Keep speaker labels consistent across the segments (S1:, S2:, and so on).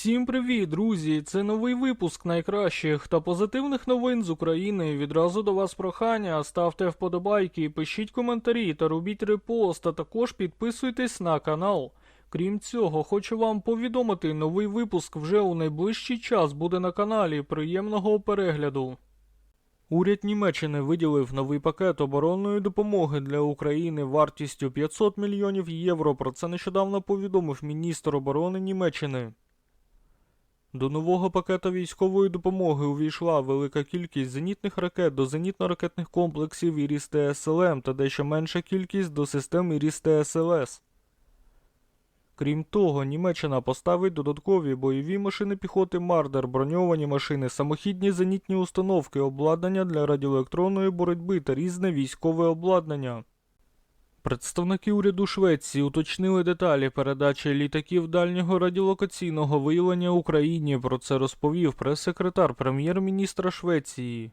S1: Всім привіт, друзі! Це новий випуск найкращих та позитивних новин з України. Відразу до вас прохання. Ставте вподобайки, пишіть коментарі та робіть репост, а також підписуйтесь на канал. Крім цього, хочу вам повідомити, новий випуск вже у найближчий час буде на каналі. Приємного перегляду. Уряд Німеччини виділив новий пакет оборонної допомоги для України вартістю 500 мільйонів євро. Про це нещодавно повідомив міністр оборони Німеччини. До нового пакета військової допомоги увійшла велика кількість зенітних ракет до зенітно-ракетних комплексів Іріс ТСЛМ та дещо менша кількість до систем Іріс ТСЛС. Крім того, Німеччина поставить додаткові бойові машини піхоти Мардер, броньовані машини, самохідні зенітні установки, обладнання для радіоелектронної боротьби та різне військове обладнання. Представники уряду Швеції уточнили деталі передачі літаків дальнього радіолокаційного виявлення Україні. Про це розповів прес-секретар прем'єр-міністра Швеції.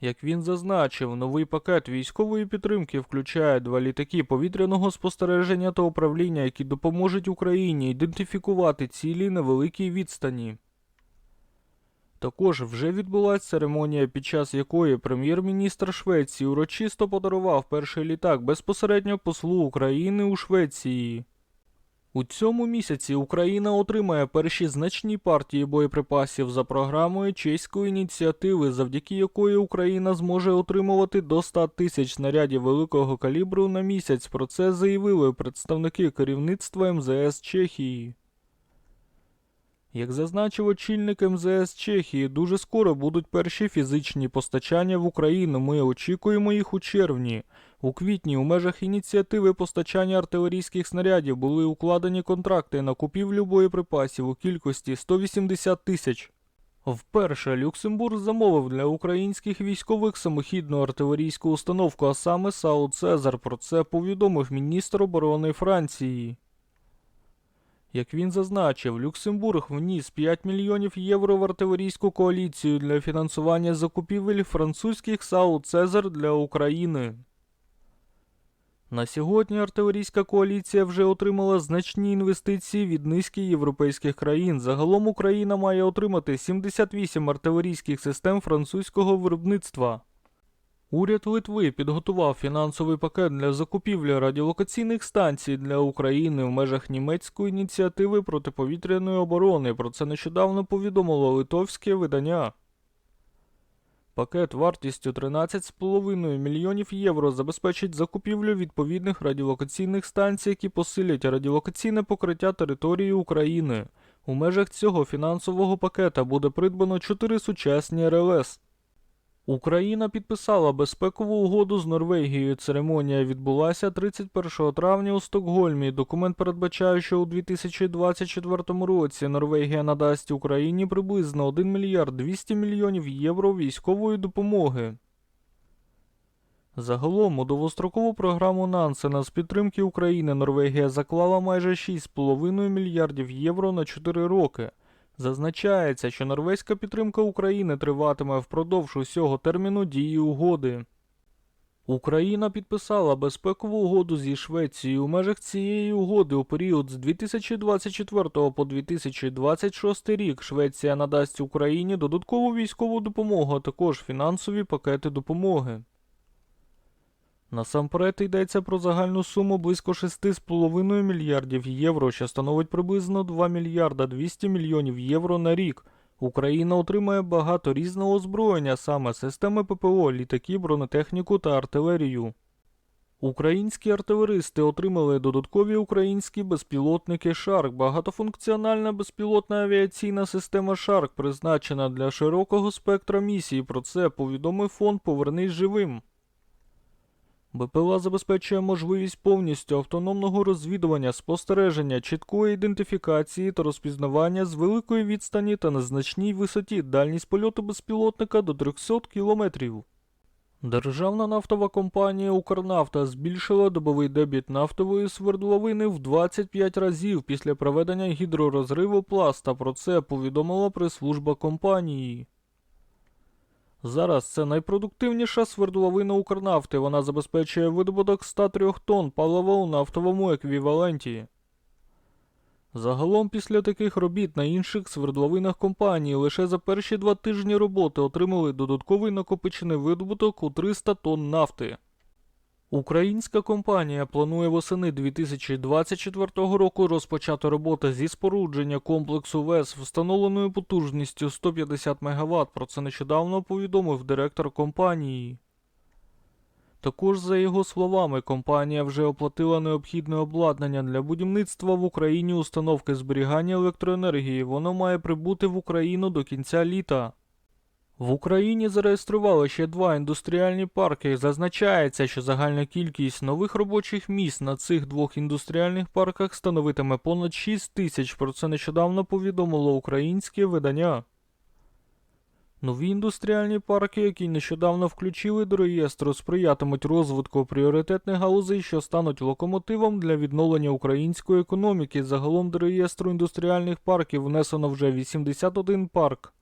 S1: Як він зазначив, новий пакет військової підтримки включає два літаки повітряного спостереження та управління, які допоможуть Україні ідентифікувати цілі на великій відстані. Також вже відбулася церемонія, під час якої прем'єр-міністр Швеції урочисто подарував перший літак безпосередньо послу України у Швеції. У цьому місяці Україна отримає перші значні партії боєприпасів за програмою чеської ініціативи, завдяки якої Україна зможе отримувати до 100 тисяч снарядів великого калібру на місяць. Про це заявили представники керівництва МЗС Чехії. Як зазначив очільник МЗС Чехії, дуже скоро будуть перші фізичні постачання в Україну. Ми очікуємо їх у червні. У квітні у межах ініціативи постачання артилерійських снарядів були укладені контракти на купівлю боєприпасів у кількості 180 тисяч. Вперше Люксембург замовив для українських військових самохідну артилерійську установку, а саме САУ Цезар. Про це повідомив міністр оборони Франції. Як він зазначив, Люксембург вніс 5 мільйонів євро в артилерійську коаліцію для фінансування закупівель французьких САУ Цезар для України. На сьогодні артилерійська коаліція вже отримала значні інвестиції від низки європейських країн. Загалом Україна має отримати 78 артилерійських систем французького виробництва. Уряд Литви підготував фінансовий пакет для закупівлі радіолокаційних станцій для України в межах німецької ініціативи протиповітряної оборони. Про це нещодавно повідомило литовське видання. Пакет вартістю 13,5 мільйонів євро забезпечить закупівлю відповідних радіолокаційних станцій, які посилять радіолокаційне покриття території України. У межах цього фінансового пакета буде придбано 4 сучасні РЛС. Україна підписала безпекову угоду з Норвегією. Церемонія відбулася 31 травня у Стокгольмі. Документ передбачає, що у 2024 році Норвегія надасть Україні приблизно 1 мільярд 200 мільйонів євро військової допомоги. Загалом у довгострокову програму Нансена з підтримки України Норвегія заклала майже 6,5 мільярдів євро на 4 роки. Зазначається, що норвезька підтримка України триватиме впродовж усього терміну дії угоди. Україна підписала безпекову угоду зі Швецією. У межах цієї угоди у період з 2024 по 2026 рік Швеція надасть Україні додаткову військову допомогу, а також фінансові пакети допомоги. Насамперед йдеться про загальну суму близько 6,5 мільярдів євро, що становить приблизно 2 мільярда 200 мільйонів євро на рік. Україна отримає багато різного озброєння, саме системи ППО, літаки, бронетехніку та артилерію. Українські артилеристи отримали додаткові українські безпілотники Шарк. Багатофункціональна безпілотна авіаційна система Шарк призначена для широкого спектра місій. Про це повідомив фонд Повернись живим. БПЛА забезпечує можливість повністю автономного розвідування, спостереження, чіткої ідентифікації та розпізнавання з великої відстані та на значній висоті дальність польоту безпілотника до 300 кілометрів. Державна нафтова компанія Укрнафта збільшила добовий дебіт нафтової свердловини в 25 разів після проведення гідророзриву пласта. Про це повідомила прес-служба компанії. Зараз це найпродуктивніша свердловина Укрнафти. Вона забезпечує видобуток 103 тонн палива у нафтовому еквіваленті. Загалом після таких робіт на інших свердловинах компанії лише за перші два тижні роботи отримали додатковий накопичений видобуток у 300 тонн нафти. Українська компанія планує восени 2024 року розпочати роботи зі спорудження комплексу ВЕС встановленою потужністю 150 МВт. Про це нещодавно повідомив директор компанії. Також, за його словами, компанія вже оплатила необхідне обладнання для будівництва в Україні установки зберігання електроенергії. Воно має прибути в Україну до кінця літа. В Україні зареєстрували ще два індустріальні парки. Зазначається, що загальна кількість нових робочих місць на цих двох індустріальних парках становитиме понад 6 тисяч. Про це нещодавно повідомило українське видання. Нові індустріальні парки, які нещодавно включили до реєстру, сприятимуть розвитку пріоритетних галузей, що стануть локомотивом для відновлення української економіки. Загалом до реєстру індустріальних парків внесено вже 81 парк.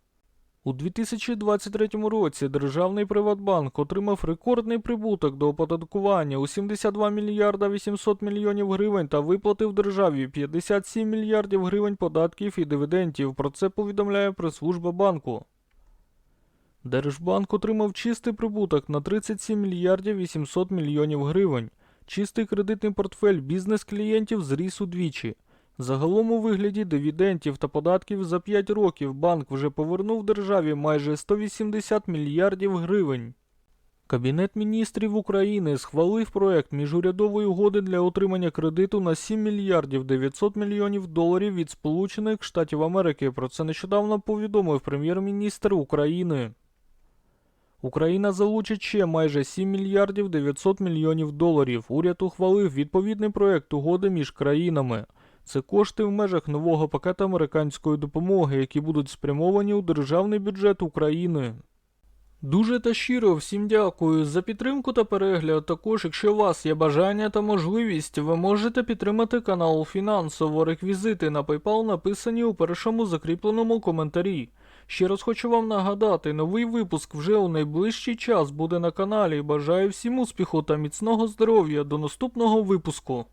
S1: У 2023 році Державний Приватбанк отримав рекордний прибуток до оподаткування у 72 мільярда 800 мільйонів гривень та виплатив державі 57 мільярдів гривень податків і дивідендів. Про це повідомляє прес-служба банку. Держбанк отримав чистий прибуток на 37 мільярдів 800 мільйонів гривень. Чистий кредитний портфель бізнес-клієнтів зріс удвічі. Загалом у вигляді дивідендів та податків за 5 років банк вже повернув державі майже 180 мільярдів гривень. Кабінет міністрів України схвалив проект міжурядової угоди для отримання кредиту на 7 мільярдів 900 мільйонів доларів від Сполучених Штатів Америки. Про це нещодавно повідомив прем'єр-міністр України. Україна залучить ще майже 7 мільярдів 900 мільйонів доларів. Уряд ухвалив відповідний проект угоди між країнами. Це кошти в межах нового пакета американської допомоги, які будуть спрямовані у державний бюджет України. Дуже та щиро всім дякую за підтримку та перегляд. Також, якщо у вас є бажання та можливість, ви можете підтримати канал фінансово. Реквізити на PayPal написані у першому закріпленому коментарі. Ще раз хочу вам нагадати, новий випуск вже у найближчий час буде на каналі. Бажаю всім успіху та міцного здоров'я. До наступного випуску.